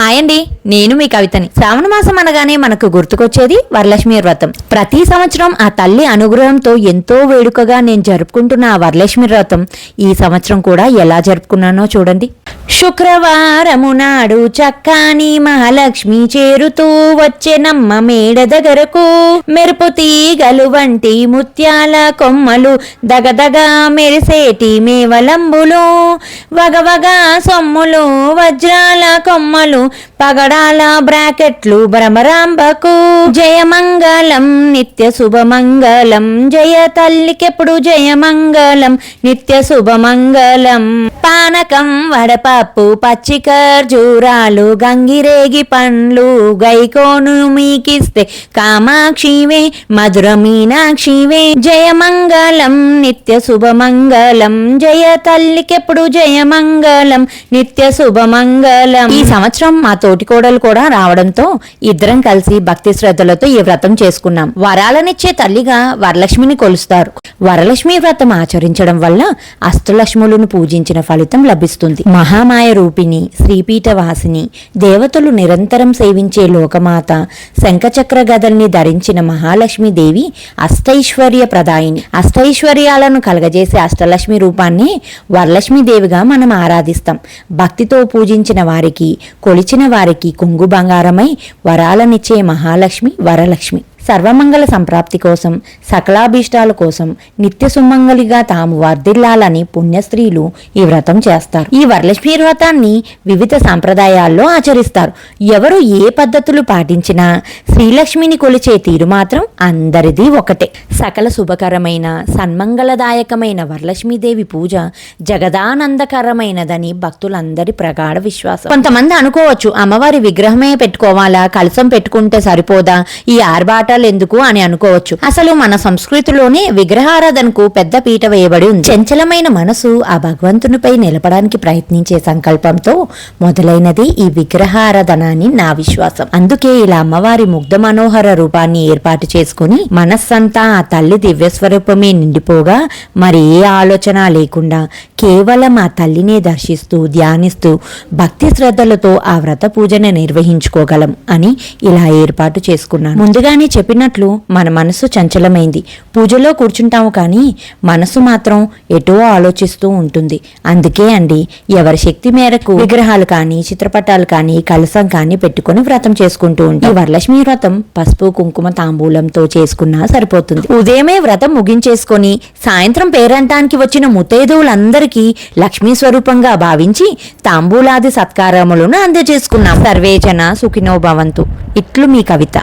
Hi అండి నేను మీ కవితని. శ్రావణ మాసం అనగానే మనకు గుర్తుకొచ్చేది వరలక్ష్మి వ్రతం. ప్రతి సంవత్సరం ఆ తల్లి అనుగ్రహంతో ఎంతో వేడుకగా నేను జరుపుకుంటున్న ఆ వరలక్ష్మి వ్రతం ఈ సంవత్సరం కూడా ఎలా జరుపుకున్నానో చూడండి. శుక్రవారము నాడు చక్కాని మహాలక్ష్మి చేరుతూ వచ్చెనమ్మ మేడ దగ్గరకు. మెరుపు తీగలు వంటి ముత్యాల కొమ్మలు దగదగా మెరిసేటి మేవలంబులు. వగవగ సొమ్ములు వజ్రాల కొమ్మలు పగడాల బ్రాకెట్లు భ్రమరాంబకు. జయమంగళం నిత్య శుభమంగళం జయ తల్లికెప్పుడు జయమంగళం నిత్య శుభమంగళం. పానకం వడపా పప్పు పచ్చి ఖర్జూరాలు గంగిరేగి పండ్లు గైకోను మీకిస్తే కామాక్షివే మధుర మీనాక్షివే. జయమంగళం నిత్య శుభమంగళం జయ తల్లికెప్పుడు జయమంగళం నిత్య శుభమంగళం ఈ సంవత్సరం మా తోటి కోడలు కూడా రావడంతో ఇద్దరం కలిసి భక్తి శ్రద్ధలతో ఈ వ్రతం చేసుకున్నాం. వరాలనిచ్చే తల్లిగా వరలక్ష్మిని కొలుస్తారు. వరలక్ష్మి వ్రతం ఆచరించడం వల్ల అష్టలక్ష్ములను పూజించిన ఫలితం లభిస్తుంది. మహా మహామాయ రూపిణి శ్రీపీఠవాసిని దేవతలు నిరంతరం సేవించే లోకమాత శంఖచక్ర గదల్ని ధరించిన మహాలక్ష్మి దేవి అష్టైశ్వర్య ప్రదాయిని. అష్టైశ్వర్యాలను కలగజేసే అష్టలక్ష్మి రూపాన్ని వరలక్ష్మి దేవిగా మనం ఆరాధిస్తాం. భక్తితో పూజించిన వారికి కొలిచిన వారికి కొంగు బంగారమై వరాలనిచ్చే మహాలక్ష్మి వరలక్ష్మి. సర్వమంగళ సంప్రాప్తి కోసం సకలాభీష్టాల కోసం నిత్య సుమంగళిగా తాము వర్ధిల్లాలని పుణ్యస్త్రీలు ఈ వ్రతం చేస్తారు. ఈ వరలక్ష్మి వ్రతాన్ని వివిధ సాంప్రదాయాల్లో ఆచరిస్తారు. ఎవరు ఏ పద్ధతులు పాటించినా శ్రీలక్ష్మిని కొలిచే తీరు మాత్రం అందరిది ఒకటే. సకల శుభకరమైన సన్మంగళదాయకమైన వరలక్ష్మీదేవి పూజ జగదానందకరమైనదని భక్తులందరి ప్రగాఢ విశ్వాసం. కొంతమంది అనుకోవచ్చు అమ్మవారి విగ్రహమే పెట్టుకోవాలా కలసం పెట్టుకుంటే సరిపోదా ఈ ఆర్బాట ఎందుకు అని అనుకోవచ్చు. అసలు మన సంస్కృతిలోనే విగ్రహారాధనకు పెద్ద పీట వేయబడి ఉంది. చంచలమైన మనసు ఆ భగవంతునిపై నిలపడానికి ప్రయత్నించే సంకల్పంతో మొదలైనది ఈ విగ్రహారాధన అని నా విశ్వాసం. అందుకే ఇలా అమ్మవారి ముగ్ధ మనోహర రూపాన్ని ఏర్పాటు చేసుకుని మనస్సంతా ఆ తల్లి దివ్య స్వరూపమే నిండిపోగా మరి ఏ ఆలోచన లేకుండా కేవలం ఆ తల్లినే దర్శిస్తూ ధ్యానిస్తూ భక్తి శ్రద్ధలతో ఆ వ్రత పూజను నిర్వహించుకోగలం అని ఇలా ఏర్పాటు చేసుకున్నాను. ముందుగానే చెప్పినట్లు మన మనసు చంచలమైంది. పూజలో కూర్చుంటాము కానీ మనసు మాత్రం ఎటో ఆలోచిస్తూ ఉంటుంది. అందుకే అండి ఎవరి శక్తి మేరకు విగ్రహాలు కానీ చిత్రపటాలు కానీ కలసం కానీ పెట్టుకొని వ్రతం చేసుకుంటూ ఉంటాం. వరలక్ష్మి వ్రతం పసుపు కుంకుమ తాంబూలంతో చేసుకున్నా సరిపోతుంది. ఉదయమే వ్రతం ముగించేసుకొని సాయంత్రం పేరంటానికి వచ్చిన ముత్తైదువులందరికీ లక్ష్మీ స్వరూపంగా భావించి తాంబూలాది సత్కారములను అందజేసుకున్నాం. సర్వేజన సుఖినో భవంతు. ఇట్లు మీ కవిత.